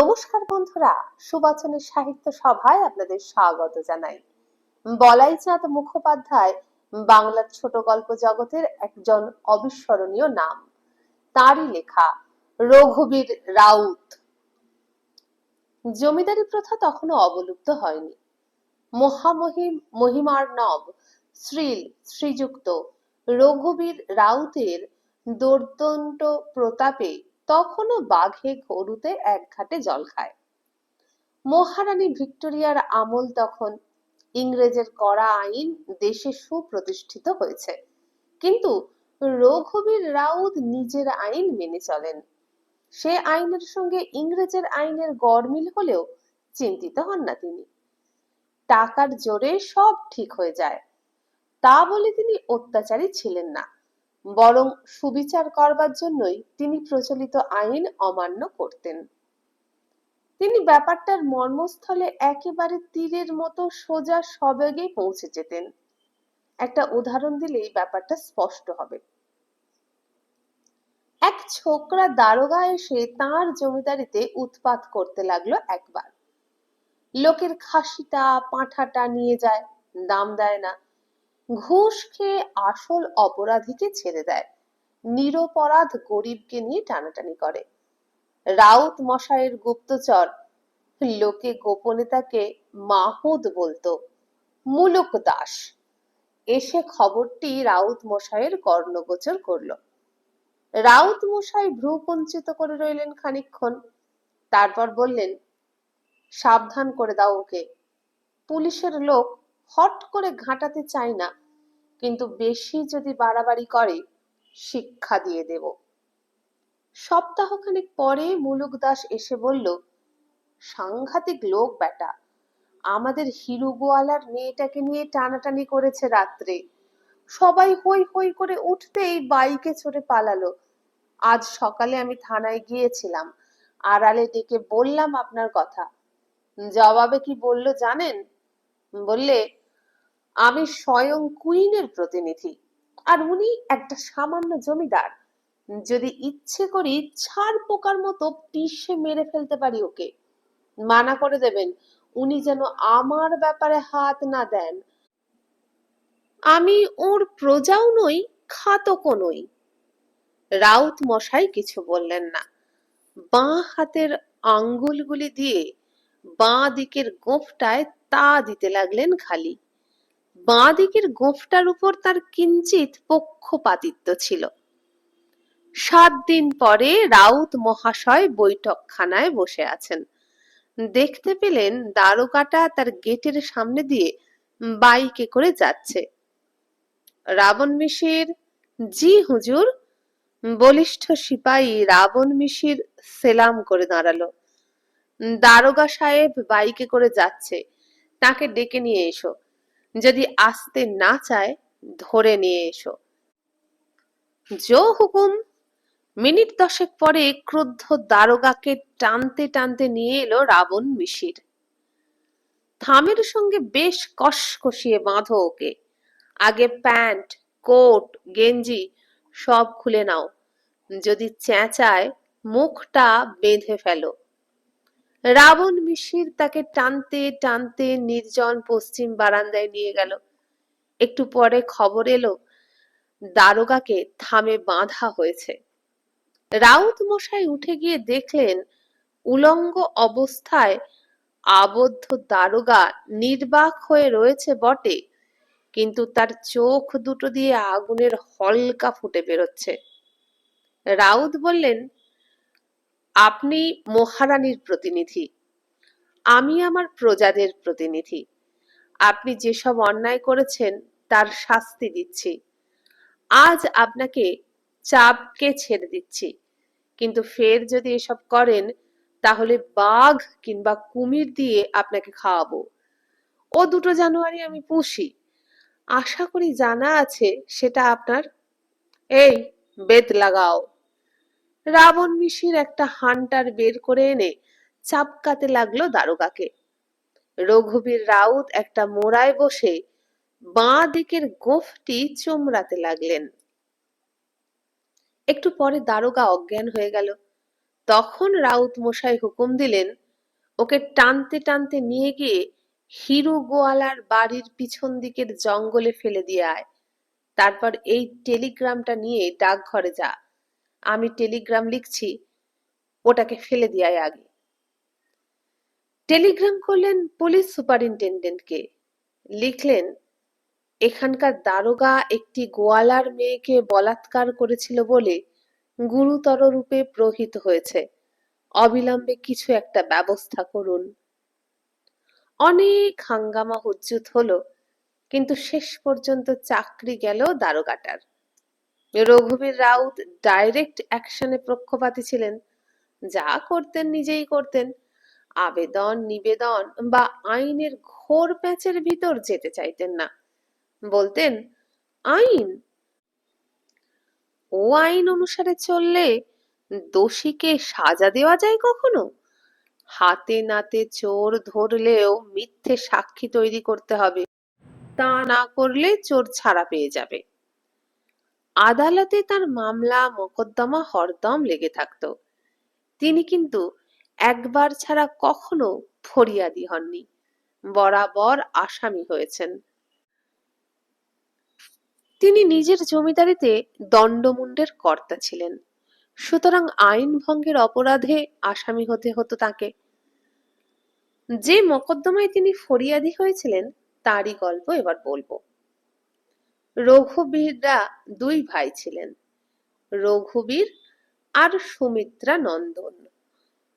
নমস্কার বন্ধুরা সুবচনের সাহিত্য সভায় আপনাদের স্বাগত জানাই। বলাই চাঁদ মুখোপাধ্যায় বাংলার ছোট গল্প জগতের একজন অবিস্মরণীয় নাম। তারই লেখা, রঘুবীর রাউত। জমিদারি প্রথা তখনও অবলুপ্ত হয়নি। মহামহিম মহিমার নব শ্রীল, শ্রীযুক্ত রঘুবীর রাউতের দোর্দণ্ড প্রতাপে তখনও বাঘে গরুতে এক ঘাটে জল খায়। মহারানী ভিক্টোরিয়ার আমল তখন ইংরেজের কড়া আইন দেশে সুপ্রতিষ্ঠিত হয়েছে। কিন্তু রঘুবীর রাউত নিজের আইন মেনে চলেন। সে আইনের সঙ্গে ইংরেজের আইনের গড়মিল হলেও চিন্তিত হন না তিনি। টাকার জোরে সব ঠিক হয়ে যায়। তা বলে তিনি অত্যাচারী ছিলেন না। বরং সুবিচার করবার জন্যই তিনি প্রচলিত আইন অমান্য করতেন। তিনি ব্যাপারটার মর্মস্থলে একেবারে তীরের মতো সোজা সবেগে পৌঁছে যেতেন। একটা উদাহরণ দিলেই ব্যাপারটা স্পষ্ট হবে। এক ছোকরা দারোগা এসে তার জমিদারিতে উৎপাত করতে লাগল একবার। লোকের খাসিটা, পাঁঠাটা নিয়ে যায়, দাম দেয় না। ঘুষ খেয়ে আসল অপরাধীকে ছেড়ে দেয়। নিরপরাধ গরিবকে নিয়ে টানাটানি করে। রাউত মশাইয়ের গুপ্তচর। লোকে গোপনে তাকে মাহুদ বলতো, মুলুক দাস। এসে খবরটি রাউত মশাইয়ের কর্ণগোচর করল। রাউত মশাই ভ্রু কুঞ্চিত করে রইলেন খানিকক্ষণ। তারপর বললেন, সাবধান করে দাও ওকে। পুলিশের লোক হট করে ঘাঁটাতে চায় না। কিন্তু বেশি যদি বাড়াবাড়ি করে, শিক্ষা দিয়ে দেব। সপ্তাহখানেক পরে মুলুক দাস এসে বলল, সাংঘাতিক লোক বেটা আমাদের হিরু গোয়ালার মেয়েটাকে নিয়ে টানাটানি করেছে রাত্রে। সবাই হই হই করে উঠতেই বাইকে চড়ে পালালো। আজ সকালে আমি থানায় গিয়েছিলাম। আড়ালে ডেকে বললাম আপনার কথা। জবাবে কি বলল জানেন? বললে আমি স্বয়ং কুইনের প্রতিনিধি। আর উনি একটা সামান্য জমিদার। যদি ইচ্ছে করি ছাড় পোকার মতো পিষে মেরে ফেলতে পারি ওকে। মানা করে দেবেন, উনি যেন আমার ব্যাপারে হাত না দেন। আমি ওর প্রজাও নই, খাতকও নই। রাউত মশাই কিছু বললেন না। বাঁ হাতের আঙ্গুলগুলি দিয়ে বাঁ দিকের গোফটায় তা দিতে লাগলেন খালি। বাঁ দিকের গোফটার উপর তার কিঞ্চিত পক্ষপাতিত্ব ছিল। সাত দিন পরে রাউত মহাশয় বৈঠকখানায় বসে আছেন। দেখতে পেলেন দারোগাটা তার গেটের সামনে দিয়ে বাইকে করে যাচ্ছে। রাবণ মিশির, জি হুজুর, বলিষ্ঠ সিপাহী রাবণ মিশির সেলাম করে দাঁড়াল। দারোগা সাহেব বাইকে করে যাচ্ছে। তাকে ডেকে নিয়ে এসো। যদি আসতে না চায়, ধরে নিয়ে এসো। জো হুকুম। মিনিট দশেক পরে ক্রুদ্ধ দারোগাকে টানতে টানতে নিয়ে এলো রাবণ মিশির। থামের সঙ্গে বেশ কষ কষিয়ে বাঁধো ওকে। আগে প্যান্ট, কোট, গেঞ্জি সব খুলে নাও। যদি চেঁচায়, মুখটা বেঁধে ফেলো। রাবণ মিশির তাকে টানতে টানতে নির্জন পশ্চিম বারান্দায় নিয়ে গেল। একটু পরে খবর এলো, দারোগাকে থামে বাঁধা হয়েছে। রাউত মশাই উঠে গিয়ে দেখলেন, উলঙ্গ অবস্থায় আবদ্ধ দারোগা নির্বাক হয়ে রয়েছে বটে, কিন্তু তার চোখ দুটো দিয়ে আগুনের হলকা ফুটে বেরোচ্ছে। রাউত বললেন আপনি মহারানীর প্রতিনিধি। আমি আমার প্রজাদের প্রতিনিধি। আপনি যেসব অন্যায় করেছেন, তার শাস্তি দিচ্ছি। আজ আপনাকে চাপকে ছেড়ে দিচ্ছি। কিন্তু ফের যদি এসব করেন, তাহলে বাঘ কিংবা কুমির দিয়ে আপনাকে খাওয়াবো। ও দুটো জানুয়ারি আমি পুষি। আশা করি জানা আছে, সেটা আপনার এই, বেত লাগাও। রাবণ মিশির একটা হান্টার বের করে এনে চাপকাতে লাগল দারোগাকে। রঘুবীর রাউত একটা মোড়ায় বসে বাঁ দিকের গোফটি চোমড়াতে লাগলেন। একটু পরে দারোগা অজ্ঞান হয়ে গেল। তখন রাউত মশাই হুকুম দিলেন, ওকে টানতে টানতে নিয়ে গিয়ে হিরু গোয়ালার বাড়ির পিছন দিকের জঙ্গলে ফেলে দিয়ে আয়। তারপর এই টেলিগ্রামটা নিয়ে ডাকঘরে যা। আমি টেলিগ্রাম লিখছি, ওটাকে ফেলে দিয়ে আগে। টেলিগ্রাম করলেন পুলিশ সুপারিনটেন্ডেন্টকে। লিখলেন, এখানকার দারোগা একটি গোয়ালার মেয়েকে বলাৎকার করেছিল বলে গুরুতর রূপে প্রহিত হয়েছে। অবিলম্বে কিছু একটা ব্যবস্থা করুন। অনেক হাঙ্গামা হুজ্জুত হলো, কিন্তু শেষ পর্যন্ত চাকরি গেল দারোগাটার। রঘুবীর রাউত ডাইরেক্ট অ্যাকশনে পক্ষপাতী ছিলেন। যা করতেন নিজেই করতেন। আবেদন, নিবেদন বা আইনের ঘোর প্যাচের ভিতর যেতে চাইতেন না। বলতেন, আইন? ও আইন অনুসারে চললে দোষীকে সাজা দেওয়া যায় কখনো? হাতে নাতে চোর ধরলেও মিথ্যে সাক্ষী তৈরি করতে হবে। তা না করলে চোর ছাড়া পেয়ে যাবে। আদালতে তার মামলা, মোকদ্দমা, হরদম লেগে থাকতো। তিনি কিন্তু একবার ছাড়া কখনো ফরিয়াদি হননি। বরাবর আসামি হয়েছেন। তিনি নিজের জমিদারিতে দণ্ডমুণ্ডের কর্তা ছিলেন। সুতরাং আইন ভঙ্গের অপরাধে আসামি হতে হতো তাকে। যে মকদ্দমায় তিনি ফরিয়াদি হয়েছিলেন, তারই গল্প এবার বলব। রঘুবীররা দুই ভাই ছিলেন। রঘুবীর আর সুমিত্রা নন্দন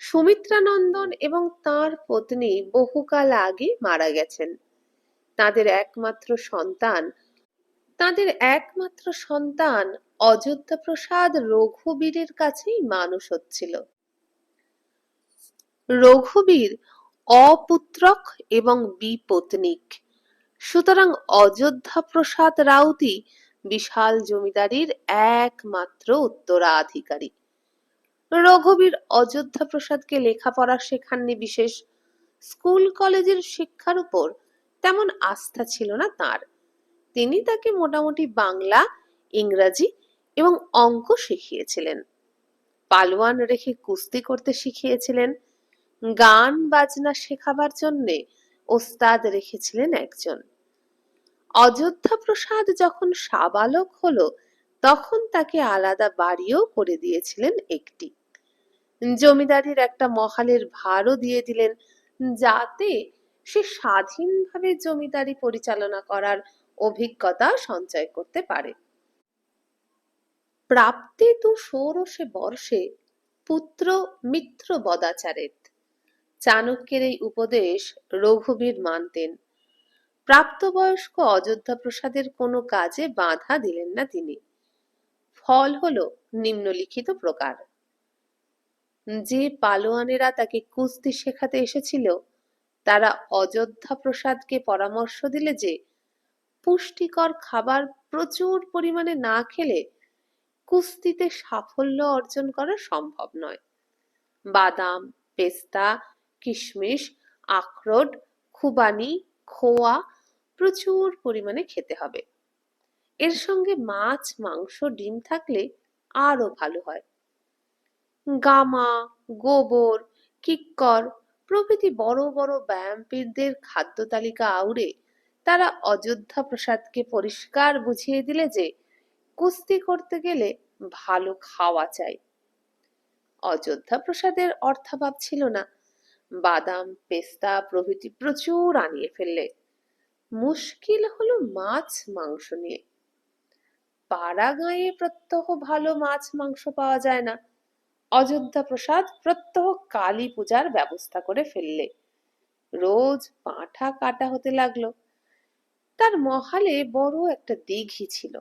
সুমিত্রা নন্দন এবং তার পত্নী বহুকাল আগে মারা গেছেন। তাদের একমাত্র সন্তান, তাদের একমাত্র সন্তান অযোধ্যা প্রসাদ রঘুবীরের কাছেই মানুষ হচ্ছিল। রঘুবীর অপুত্রক এবং বিপত্নিক। সুতরাং অযোধ্যা প্রসাদ রাউতি বিশাল জমিদারির একমাত্র উত্তরাধিকারী। রঘুবীর অযোধ্যা প্রসাদকে লেখাপড়া শেখাননি বিশেষ। স্কুল কলেজের শিক্ষার উপর তেমন আস্থা ছিল না তার। তিনি তাকে মোটামুটি বাংলা, ইংরাজি এবং অঙ্ক শিখিয়েছিলেন। পালোয়ান রেখে কুস্তি করতে শিখিয়েছিলেন। গান বাজনা শেখাবার জন্যে ওস্তাদ রেখেছিলেন একজন। অযোধ্যা প্রসাদ যখন সাবালক হলো, তখন তাকে আলাদা বাড়িও করে দিয়েছিলেন একটি। জমিদারির একটা মহালের ভারও দিয়ে দিলেন, যাতে সে স্বাধীনভাবে জমিদারি পরিচালনা করার অভিজ্ঞতা সঞ্চয় করতে পারে। প্রাপ্তে তু ষোড়শে বর্ষে পুত্র মিত্র বদাচারেত চাণক্যের এই উপদেশ রঘুবীর মানতেন। প্রাপ্তবয়স্ক অযোধ্যা প্রসাদের কোনো কাজে বাধা দিলেন না তিনি। ফল হল নিম্নলিখিত প্রকার। যে পালোয়ানেরা তাকে কুস্তি শেখাতে এসেছিল, তারা অযোধ্যা প্রসাদকে পরামর্শ দিলে যে, পুষ্টিকর খাবার প্রচুর পরিমাণে না খেলে কুস্তিতে সাফল্য অর্জন করা সম্ভব নয়। বাদাম, পেস্তা, কিশমিশ, আখরোট, খুবানি, খোয়া প্রচুর পরিমাণে খেতে হবে। এর সঙ্গে মাছ, মাংস, ডিম থাকলে আরও ভালো হয়। গামা, গোবর, কিক্কর প্রভৃতি বড় বড় ব্যায়ামপীরদের খাদ্য তালিকা আউড়ে তারা অযোধ্যা প্রসাদকে পরিষ্কার বুঝিয়ে দিলে যে, কুস্তি করতে গেলে ভালো খাওয়া চাই। অযোধ্যা প্রসাদের অর্থাভাব ছিল না। বাদাম, পেস্তা প্রভৃতি প্রচুর আনিয়ে ফেললে। মুশকিল হলো মাছ মাংস নিয়ে। পাড়া গাঁয়ে প্রত্যহ ভালো মাছ মাংস পাওয়া যায় না। অযোধ্যা প্রসাদ প্রত্যহ কালী পূজার ব্যবস্থা করে ফেললে। রোজ পাঁঠা কাটা হতে লাগল। তার মহালে বড় একটা দিঘি ছিল।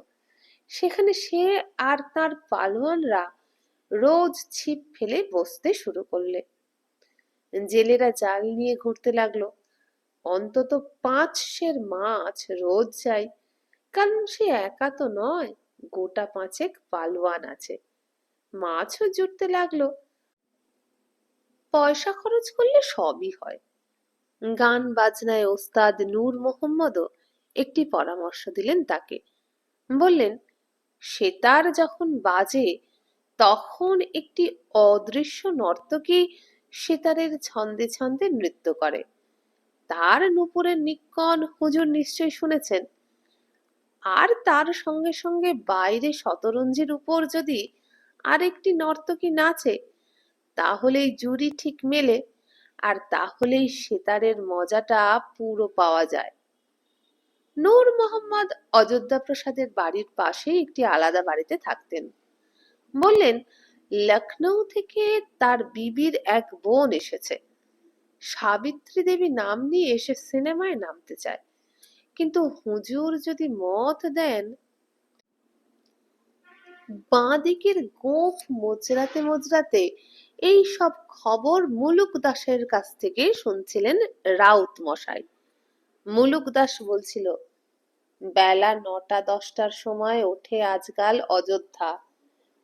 সেখানে সে আর তার পালোয়ানরা রোজ ছিপ ফেলে বসতে শুরু করলে। জেলেরা জাল নিয়ে ঘুরতে লাগল। অন্তত পাঁচ সের মাছ রোজ যায় কারণ সে একা তো নয়, গোটা পাঁচেক পালোয়ান আছে। মাছও জুটতে লাগল। পয়সা খরচ করলে সবই হয়। গান বাজনায় ওস্তাদ নূর মোহাম্মদও একটি পরামর্শ দিলেন তাকে। বললেন সেতার যখন বাজে, তখন একটি অদৃশ্য নর্তকী সেতারের ছন্দে ছন্দে নৃত্য করে। তার নুপুরের নিকন হুজুর নিশ্চয় শুনেছেন। আর তার সঙ্গে সঙ্গে বাইরে শতরঞ্জির উপর যদি আরেকটি নর্তকী নাচে, তাহলেই জুরি ঠিক মেলে, আর তাহলেই সেতারের মজাটা পুরো পাওয়া যায়। নূর মোহাম্মদ অযোধ্যা প্রসাদের বাড়ির পাশে একটি আলাদা বাড়িতে থাকতেন। বললেন লখনৌ থেকে তার বিবির এক বোন এসেছে। সাবিত্রী দেবী নাম নিয়ে এসে সিনেমায় নামতে চায়। কিন্তু হুজুর যদি মত দেন বাঁ দিকের গোফ মোজরাতে মোজরাতে এই সব খবর মুলুক দাসের কাছ থেকে শুনছিলেন রাউত মশাই। মুলুক দাস বলছিল, বেলা নটা দশটার সময় ওঠে আজকাল অযোধ্যা।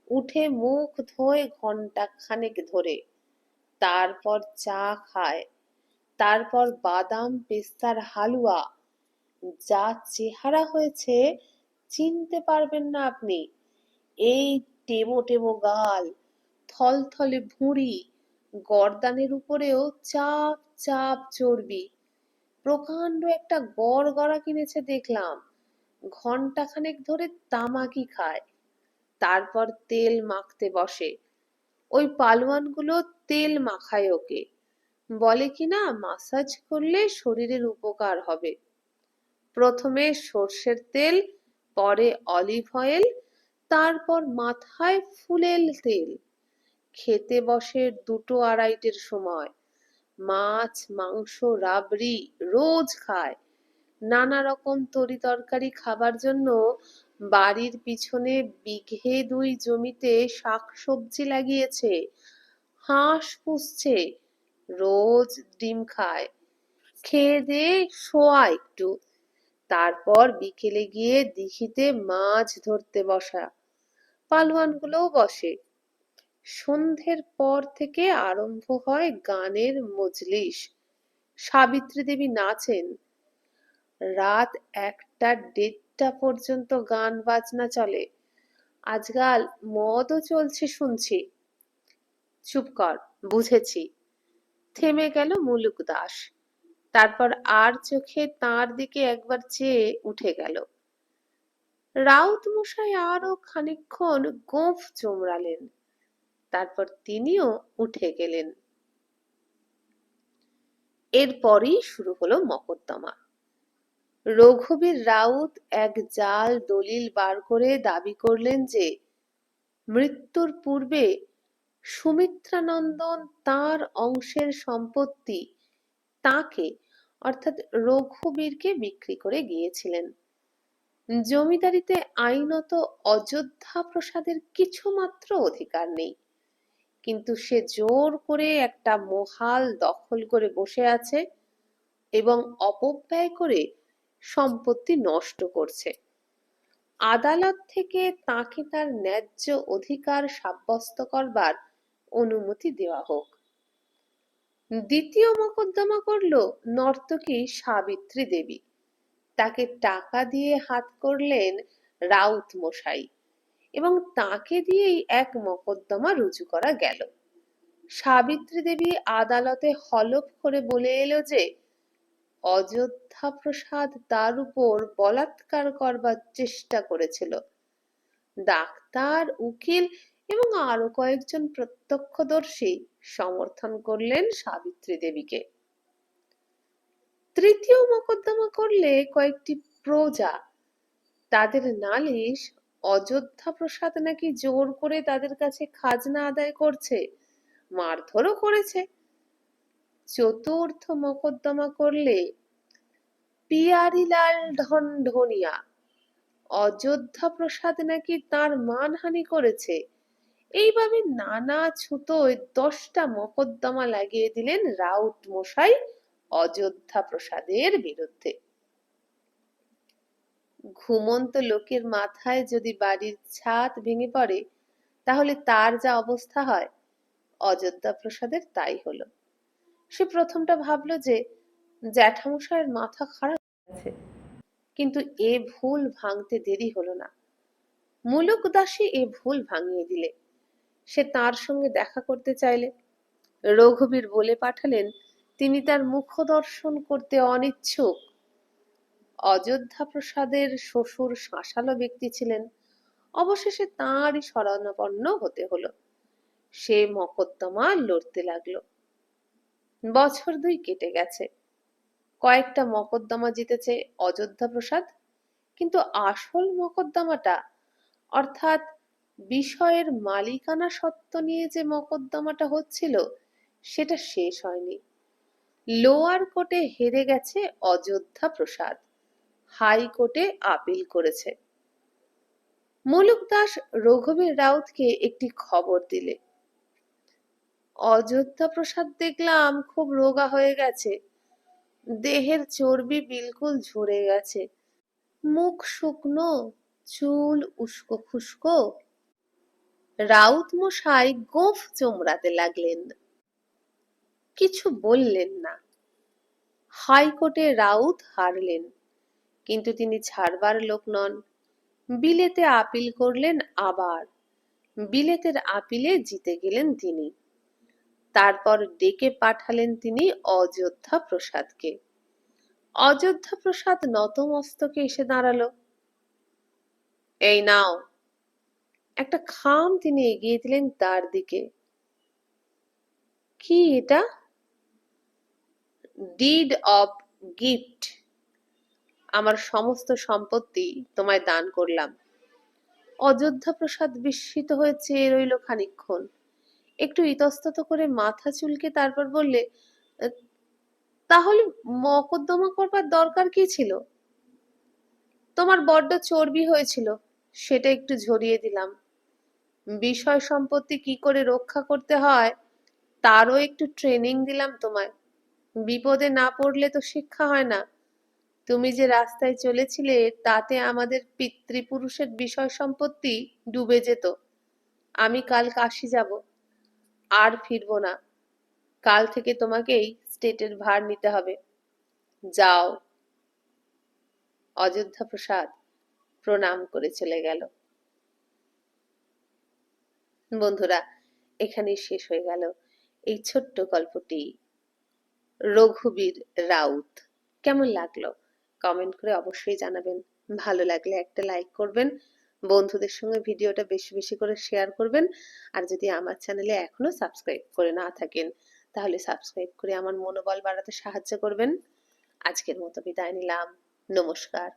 উঠে মুখ ধোয় ঘণ্টা খানেক ধরে। তারপর চা খায়, তারপর বাদাম, পেস্তার হালুয়া। যা চেহারা হয়েছে, চিনতে পারবেন না আপনি। এই টেমো টেমো গাল, থলথলে ভুঁড়ি, গর্দানের উপরেও চাপ চাপ চর্বি। প্রকাণ্ড একটা গড় গড়া কিনেছে দেখলাম। ঘণ্টা খানেক ধরে তামাকি খায়। তারপর তেল মাখতে বসে। ওই পালোয়ানগুলো তেল মাখায় ওকে। বলে কিনা মাসাজ করলে শরীরের উপকার হবে। প্রথমে সর্ষের তেল, পরে অলিভ অয়েল তারপর মাথায় ফুলেল তেল। খেতে বসে দুটো আড়াইটের সময়। মাছ, মাংস, রাবড়ি রোজ খায়। নানা রকম তরি তরকারি খাবার জন্য বাড়ির পিছনে বিঘে দুই জমিতে শাকসবজি লাগিয়েছে। হাঁস পুষছে, রোজ ডিম খায়। খেয়ে দিয়ে শোয়া একটু। তারপর বিকেলে গিয়ে দিঘিতে মাছ ধরতে বসা। পালোয়ানগুলোও বসে। সন্ধ্যের পর থেকে আরম্ভ হয় গানের মজলিস। সাবিত্রী দেবী নাচেন। রাত একটা দেড়টা পর্যন্ত গান বাজনা চলে। আজকাল মদও চলছে শুনছি। চুপ কর, বুঝেছি। থেমে গেল মুলুক দাস। তারপর আর চোখে তার দিকে একবার চেয়ে উঠে গেল। রাউত মশাই আরও খানিকক্ষণ গোঁফ চোমড়ালেন। তারপর তিনিও উঠে গেলেন। এরপরই শুরু হলো মকদ্দমা। রঘুবীর রাউত এক জাল দলিল বার করে দাবি করলেন যে, মৃত্যুর পূর্বে সুমিত্রানন্দন তার অংশের সম্পত্তি তাকে, অর্থাৎ রঘুবীরকে বিক্রি করে গিয়েছিলেন। জমিদারিতে আইনত অযোধ্যা প্রসাদের কিছুমাত্র অধিকার নেই। কিন্তু সে জোর করে একটা মহাল দখল করে বসে আছে এবং অপব্যয় করে সম্পত্তি নষ্ট করছে। আদালত থেকে তাকে তার ন্যায্য অধিকার সাব্যস্ত করবার অনুমতি দেওয়া হোক। দ্বিতীয় মকদ্দমা করল নর্তকী সাবিত্রী দেবী। তাকে টাকা দিয়ে হাত করলেন রাউত মশাই এবং তাকে দিয়েই এক মকদ্দমা রুজু করা গেল। সাবিত্রী দেবী আদালতে হলফ করে বলে এলো যে, অযোধ্যা প্রসাদ তার উপর বলাৎকার করবার চেষ্টা করেছিল। ডাক্তার, উকিল এবং আরও কয়েকজন প্রত্যক্ষদর্শী সমর্থন করলেন সাবিত্রী দেবীকে। তৃতীয় মোকদ্দমা করলে কয়েকটি প্রজা, তাদের নালিশ, অযোধ্যা প্রসাদ নাকি জোর করে তাদের কাছে খাজনা আদায় করছে, মারধরও করেছে। চতুর্থ মোকদ্দমা করলে পিয়ারিলাল ঢনঢনিয়া অযোধ্যা প্রসাদ নাকি তার মানহানি করেছে এইভাবে নানা ছুতোয় দশটা মকদ্দমা লাগিয়ে দিলেন রাউত মশাই অযোধ্যা প্রসাদের বিরুদ্ধে। ঘুমন্ত লোকের মাথায় যদি বাড়ির ছাদ ভেঙে পড়ে, তাহলে তার যা অবস্থা হয়, অযোধ্যা প্রসাদের তাই হলো। সে প্রথমটা ভাবলো যে জ্যাঠামশাইয়ের মাথা খারাপ আছে, কিন্তু এ ভুল ভাঙতে দেরি হলো না। মুলুক দাসী এ ভুল ভাঙিয়ে দিলে। সে তার সঙ্গে দেখা করতে চাইলে। রঘুবীর বলে পাঠালেন, তিনি তার মুখ দর্শন করতে অনিচ্ছুক। অযোধ্যা প্রসাদের শ্বশুর শাঁসালো ব্যক্তি ছিলেন। অবশেষে তাঁরই শরণাপন্ন হতে হলো। সে মকদ্দমা লড়তে লাগল। বছর দুই কেটে গেছে। কয়েকটা মকদ্দমা জিতেছে অযোধ্যা প্রসাদ কিন্তু আসল মকদ্দমাটা, অর্থাৎ বিষয়ের মালিকানা সত্ত্ব নিয়ে যে মকদ্দমাটা হচ্ছিল, সেটা শেষ হয়নি। লোয়ার কোর্টে হেরে গেছে অযোধ্যা প্রসাদ। হাইকোর্টে আপিল করেছে। মুলুক দাস রঘুবীর রাউতকে একটি খবর দিলে। অযোধ্যা প্রসাদ দেখলাম খুব রোগা হয়ে গেছে। দেহের চর্বি বিলকুল ঝরে গেছে। মুখ শুকনো, চুল উস্কো খুস্কো রাউত মশাই গোঁফ চোমড়াতে লাগলেন। কিছু বললেন না। হাইকোর্টে রাউত হারলেন, কিন্তু তিনি ছাড়বার লোক নন। বিলেতে আপিল করলেন আবার। বিলেতের আপিলে জিতে গেলেন তিনি। তারপর ডেকে পাঠালেন তিনি অযোধ্যা প্রসাদকে। অযোধ্যা প্রসাদ নতমস্তকে এসে দাঁড়াল। এই নাও একটা খাম তিনি এগিয়ে দিলেন তার দিকে। কি এটা? Deed of gift. আমার সমস্ত সম্পত্তি তোমায় দান করলাম। অযোধ্যা প্রসাদ বিস্মিত হয়ে চেয়ে রইল খানিকক্ষণ। একটু ইতস্তত করে মাথা চুলকে তারপর বললে, তাহলে মকদ্দমা করবার দরকার কি ছিল? তোমার বড্ড চর্বি হয়েছিল, সেটা একটু ঝরিয়ে দিলাম। বিষয় সম্পত্তি কি করে রক্ষা করতে হয়, তারও একটু ট্রেনিং দিলাম তোমায়। বিপদে না পড়লে তো শিক্ষা হয় না। তুমি যে রাস্তায় চলেছিলে, তাতে আমাদের পিতৃপুরুষের বিষয় সম্পত্তি ডুবে যেত। আমি কাল কাশি যাব, আর ফিরবো না। কাল থেকে তোমাকেই স্টেটের ভার নিতে হবে। যাও। অযোধ্যা প্রসাদ প্রণাম করে চলে গেল। বন্ধুরা, এখানেই শেষ হয়ে গেল এই ছোট্ট গল্পটি। রঘুবীর রাউত, কেমন লাগল? কমেন্ট করে অবশ্যই জানাবেন। ভালো লাগলে একটা লাইক করবেন, বন্ধুদের সঙ্গে ভিডিওটা বেশি বেশি করে শেয়ার করবেন, আর যদি আমার চ্যানেলে এখনও সাবস্ক্রাইব করে না থাকেন, তাহলে সাবস্ক্রাইব করে আমার মনোবল বাড়াতে সাহায্য করবেন। আজকের মতো বিদায় নিলাম, নমস্কার।